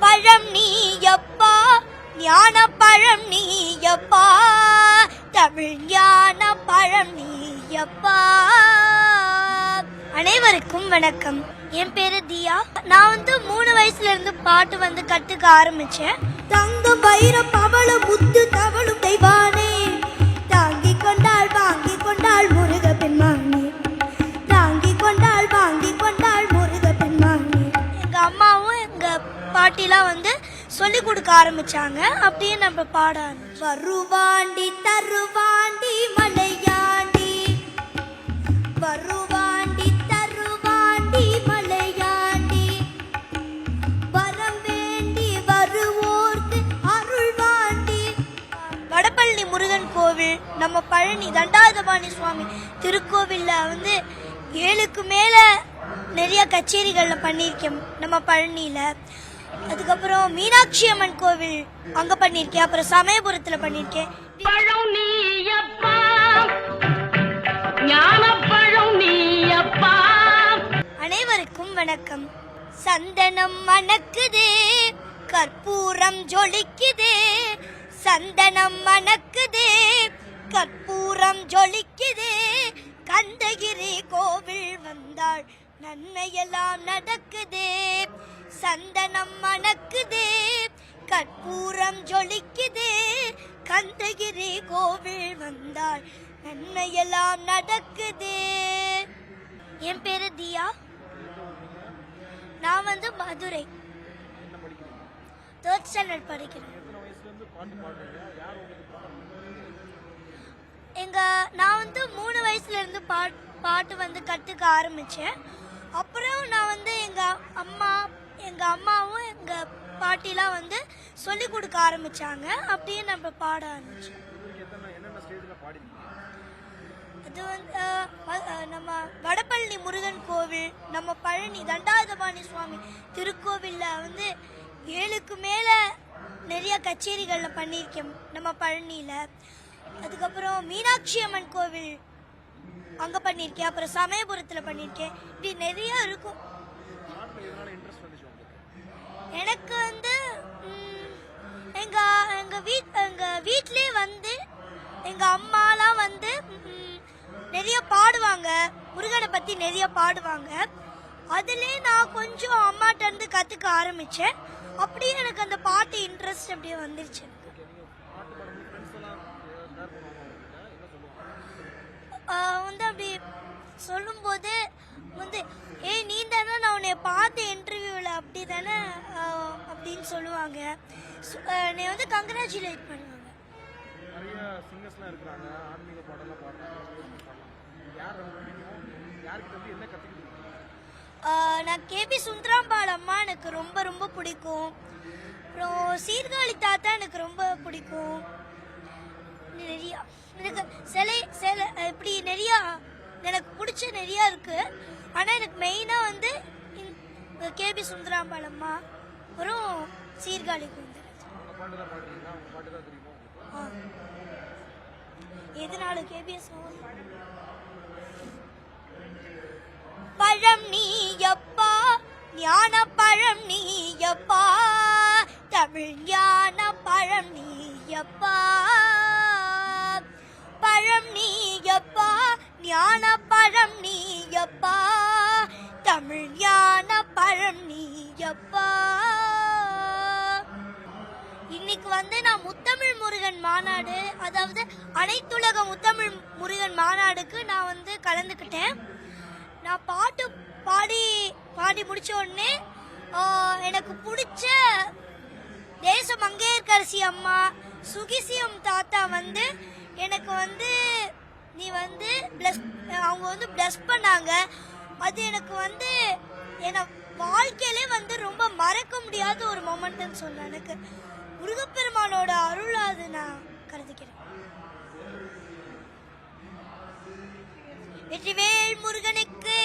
பழம் நீயப்பா ஞான பழம் நீயப்பா தமிழ் ஞான பழம் நீயப்பா. அனைவருக்கும் வணக்கம். என் பேரு தியா. நான் வந்து மூணு வயசுல இருந்து பாட்டு வந்து கத்துக்க ஆரம்பிச்சேன். தங்க பைர பவள முத்து பாட்டிலாம் வந்து சொல்லி கொடுக்க ஆரம்பிச்சாங்க. அப்படியே நம்ம பாட வருவாண்டி தருவாண்டி மலையாண்டி. வருவாண்டி தருவாண்டி மலையாண்டி. வரம் வேண்டி வருவோர்க்கு அருள்வாண்டி. வடபழனி முருகன் கோவில் நம்ம பழனி தண்டாயுதபாணி சுவாமி திருக்கோவில்ல வந்து ஏழுக்கு மேல நிறைய கச்சேரிகள்ல பண்ணியிருக்கேன் நம்ம பழனியில. அதுக்கப்புறம் மீனாட்சி அம்மன் கோவில் அங்க பண்ணியிருக்கேன். அப்புறம் சமயபுரத்துல நீயப்பா அனைவருக்கும் வணக்கம். சந்தனம் மணக்குதே கற்பூரம் ஜொலிக்குதே. சந்தனம் மணக்குதே கற்பூரம் ஜொலிக்குதே. கந்தகிரி கோவில் வந்தாள். நன்மையெல்லாம் நடக்குதே சந்தனம் மணக்குதே கற்பூரம் ஜொலிக்குதே கந்தகிரி கோவில் வந்தாள் நன்மையெல்லாம் நடக்குதே. என் பேரு தியா. நான் வந்து மதுரை. தேர்ட் ஸ்டாண்டர்ட் படிக்கிறேன். எங்க நான் வந்து மூணு வயசுல இருந்து பாட்டு வந்து கத்துக்க ஆரம்பிச்சேன். அப்புறம் நான் வந்து எங்கள் அம்மா எங்கள் அம்மாவும் எங்கள் பாட்டிலாம் வந்து சொல்லிக் கொடுக்க ஆரம்பித்தாங்க அப்படியே நம்ம பாட ஆரம்பிச்சோம் அது வந்து நம்ம வடபழனி முருகன் கோவில் நம்ம பழனி தண்டாயுதபாணி சுவாமி திருக்கோவிலில் வந்து ஏழுக்கு மேலே நிறைய கச்சேரிகளில் பண்ணியிருக்கேன் நம்ம பழனியில். அதுக்கப்புறம் மீனாட்சி அம்மன் கோவில் அங்க பண்ணியிருக்கேன் அப்புறம் சமயபுரத்துல பண்ணியிருக்கேன் இப்படி நிறைய இருக்கும். எனக்கு வந்து எங்கள் எங்க எங்க வீட் எங்க வீட்லயே வந்து எங்க அம்மாலாம் வந்து நிறைய பாடுவாங்க. முருகனை பத்தி நிறைய பாடுவாங்க. அதுலயே நான் கொஞ்சம் அம்மாட்டேருந்து கற்றுக்க ஆரம்பித்தேன் அப்படியே எனக்கு அந்த பாட்டு இன்ட்ரெஸ்ட் அப்படியே வந்துருச்சு. அப்படின்னு சொல்லுவாங்க. என்னை வந்து கங்க்ராச்சுலேட் பண்ணுவாங்க. நிறைய சிங்கர்ஸ்லாம் இருக்கிறாங்க. ஆன்மீக பாடலாம் பாடுறாங்க யார் ரொம்ப பிடிக்கும்? யார்கிட்ட வந்து என்ன கற்றுக்கிட்டு ஆஹ் நான் கேபி சுந்தராம்பாள் அம்மா எனக்கு ரொம்ப ரொம்ப பிடிக்கும். அப்புறம் சீர்காழி தாத்தா எனக்கு ரொம்ப பிடிக்கும். நிறையா எனக்கு சிலை சிலை இப்படி நிறையா எனக்கு பிடிச்ச நிறையா இருக்கு. ஆனால் எனக்கு மெயினாக வந்து கேபி சுந்தராம்பாள் அம்மா. அப்புறம் சீர்காழி குந்தராஜ் ஆ. எதனால கேபிஎஸ் பழம் நீயப்பா ஞான பழம் நீயப்பா தமிழ் ஞான பழம் நீயப்பா. பழம் நீயப்பா ஞான பழம் நீயப்பா தமிழ் ஞான பழம் நீயப்பா. இன்னைக்கு வந்து நான் முத்தமிழ் முருகன் மாநாடு அதாவது அனைத்துலக முத்தமிழ் முருகன் மாநாடுக்கு நான் வந்து கலந்துக்கிட்டேன். நான் பாட்டு பாடி பாடி முடிச்ச உடனே எனக்கு பிடிச்ச தேச மங்கையர்கரசி அம்மா சுகிசியம் தாத்தா வந்து எனக்கு வந்து நீ வந்து ப்ளஸ் அவங்க வந்து ப்ளஸ் பண்ணாங்க. அது எனக்கு வந்து என்னை வாழ்க்கையிலே வந்து ரொம்ப மறக்க முடியாத ஒரு மொமெண்ட்னு சொன்னேன் எனக்கு. முருகப்பெருமானோட அருள் அது நான் கருதிக்கிறேன் வெற்றிவேல் முருகனுக்கு